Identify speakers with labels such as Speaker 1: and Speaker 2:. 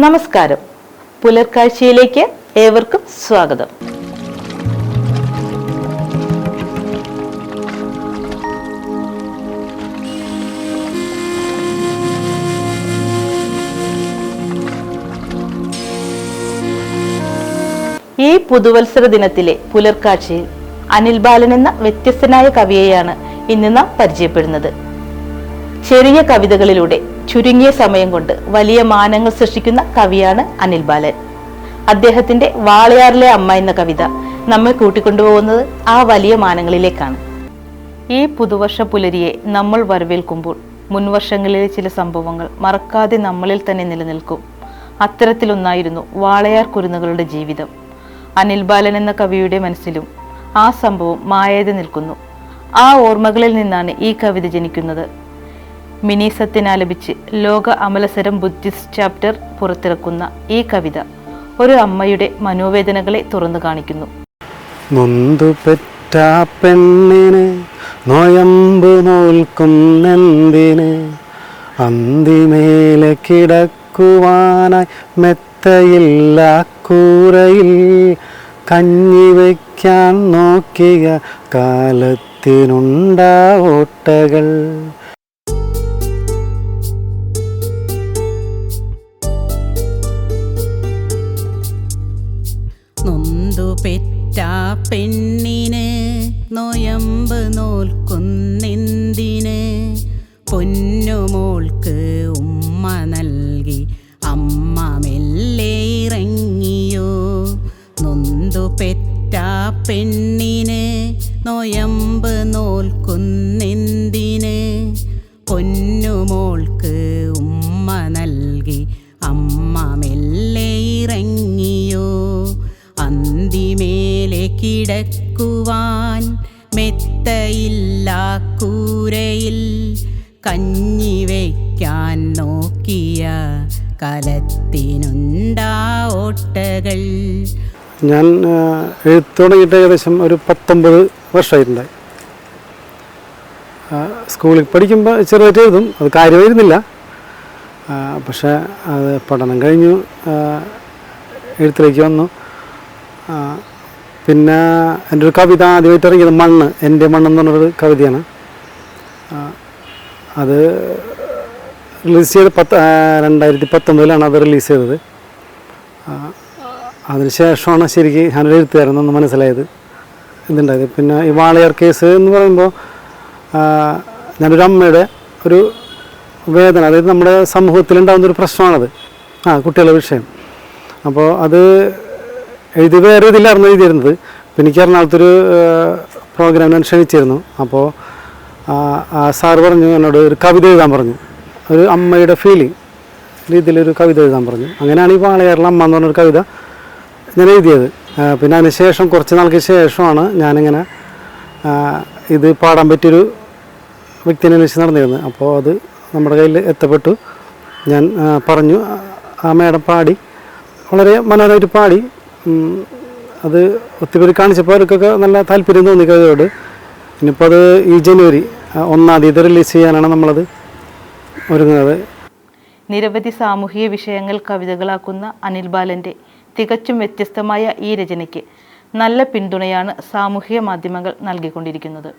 Speaker 1: നമസ്കാരം. പുലർക്കാഴ്ചയിലേക്ക് ഏവർക്കും സ്വാഗതം. ഈ പുതുവത്സര ദിനത്തിലെ പുലർക്കാഴ്ചയിൽ അനിൽ ബാലൻ എന്ന വ്യത്യസ്തനായ കവിയെയാണ് ഇന്ന് നാം പരിചയപ്പെടുന്നത്. ചെറിയ കവിതകളിലൂടെ ചുരുങ്ങിയ സമയം കൊണ്ട് വലിയ മാനങ്ങൾ സൃഷ്ടിക്കുന്ന കവിയാണ് അനിൽ ബാലൻ. അദ്ദേഹത്തിന്റെ വാളയാറിലെ അമ്മ എന്ന കവിത നമ്മെ കൂട്ടിക്കൊണ്ടുപോകുന്നത് ആ വലിയ മാനങ്ങളിലേക്കാണ്. ഈ പുതുവർഷ പുലരിയെ നമ്മൾ വരവേൽക്കുമ്പോൾ മുൻവർഷങ്ങളിലെ ചില സംഭവങ്ങൾ മറക്കാതെ നമ്മളിൽ തന്നെ നിലനിൽക്കും. അത്തരത്തിലൊന്നായിരുന്നു വാളയാർ കുരുന്നുകളുടെ ജീവിതം. അനിൽ ബാലൻ എന്ന കവിയുടെ മനസ്സിലും ആ സംഭവം മായാതെ നിൽക്കുന്നു. ആ ഓർമ്മകളിൽ നിന്നാണ് ഈ കവിത ജനിക്കുന്നത്. മിനി സത്യനാലപിച്ച് ലോക അമലസരം ബുദ്ധിസ്റ്റ് ചാപ്റ്റർ പുറത്തിറക്കുന്ന ഈ കവിത ഒരു അമ്മയുടെ മനോവേദനകളെ തുറന്നു കാണിക്കുന്നു.
Speaker 2: നൊന്തു പെറ്റ പെണ്ണിന് നോയമ്പ് നോൽക്കുന്നെന്തിന് അന്തിമേലെ കിടക്കുവാനായി മെത്തയില്ല കൂരയിൽ കഞ്ഞി വയ്ക്കാൻ നോക്കിയ കാലത്തിനുണ്ടാ
Speaker 3: പെറ്റ പെണ്ണിന് നൊയമ്പ് നോൽക്കുന്നെന്തിന് പൊന്നുമോൾക്ക് ഉമ്മ നൽകി അമ്മ മെല്ലെ ഇറങ്ങിയോ? നൊന്തു പെറ്റ പെണ്ണിന് നൊയമ്പ് നോൽക്കുന്നെന്തിന് പൊന്നുമോൾക്ക് കിടക്കുവാൻ മെത്തയില്ല കൂരയിൽ കഞ്ഞി വയ്ക്കാൻ നോക്കിയ കലത്തിനുണ്ടാ ഓട്ടകൾ.
Speaker 2: ഞാൻ എഴുത്തു തുടങ്ങിയിട്ട് ഏകദേശം ഒരു പത്തൊമ്പത് വർഷമായിട്ടുണ്ടായി. സ്കൂളിൽ പഠിക്കുമ്പോൾ ചെറുതായിട്ട് എഴുതും അത് കാര്യമായിരുന്നില്ല പക്ഷേ അത് പഠനം കഴിഞ്ഞു എഴുത്തിലേക്ക് വന്നു. പിന്നെ എന്റെ ഒരു കവിത ആദ്യമായിട്ട് ഇറങ്ങിയത് മണ്ണ് എന്റെ മണ്ണ് എന്ന് പറഞ്ഞൊരു കവിതയാണ്. അത് റിലീസ് ചെയ്ത് പത്ത് രണ്ടായിരത്തി പത്തൊമ്പതിലാണ് അത് റിലീസ് ചെയ്തത്. അതിനുശേഷമാണ് ശരിക്കും ഞാനൊരു എഴുത്തുകാരെന്നൊന്ന് മനസ്സിലായത് ഇതുണ്ടായത്. പിന്നെ ഈ വാളയാർ കേസ് എന്ന് പറയുമ്പോൾ ഞാനൊരു അമ്മയുടെ ഒരു വേദന അതായത് നമ്മുടെ സമൂഹത്തിലുണ്ടാകുന്ന ഒരു പ്രശ്നമാണത്. ആ കുട്ടികളുടെ വിഷയം. അപ്പോൾ അത് എഴുതി വേറെ ഇതിലായിരുന്നു എഴുതിയിരുന്നത്. അപ്പോൾ എനിക്ക് എറണാകുളത്തൊരു പ്രോഗ്രാമിന് ക്ഷണിച്ചിരുന്നു. അപ്പോൾ സാറ് പറഞ്ഞു എന്നോട് ഒരു കവിത എഴുതാൻ പറഞ്ഞു. ഒരു അമ്മയുടെ ഫീലിംഗ് രീതിയിലൊരു കവിത എഴുതാൻ പറഞ്ഞു. അങ്ങനെയാണ് ഈ വാളയാറിലെ അമ്മ എന്ന് പറഞ്ഞൊരു കവിത ഞാൻ എഴുതിയത്. പിന്നെ അതിന് ശേഷം കുറച്ച് നാൾക്ക് ശേഷമാണ് ഞാനിങ്ങനെ ഇത് പാടാൻ പറ്റിയൊരു വ്യക്തിനെ അന്വേഷിച്ച് നടന്നിരുന്നത്. അപ്പോൾ അത് നമ്മുടെ കയ്യിൽ എത്തപ്പെട്ടു. ഞാൻ പറഞ്ഞു ആ, മേഡം പാടി. വളരെ മനോഹരമായിട്ട് പാടി. അത് ഒത്തിരി കാണിച്ചപ്പോൾ അവർക്കൊക്കെ നല്ല താല്പര്യം തോന്നി കഥയോട് ഇനിയിപ്പോൾ അത് ഈ ജനുവരി ഒന്നാം തീയതി റിലീസ് ചെയ്യാനാണ് നമ്മളത് ഒരുങ്ങുന്നത്.
Speaker 1: നിരവധി സാമൂഹിക വിഷയങ്ങൾ കവിതകളാക്കുന്ന അനിൽ ബാലന്റെ തികച്ചും വ്യത്യസ്തമായ ഈ രചനയ്ക്ക് നല്ല പിന്തുണയാണ് സാമൂഹിക മാധ്യമങ്ങൾ നൽകിക്കൊണ്ടിരിക്കുന്നത്.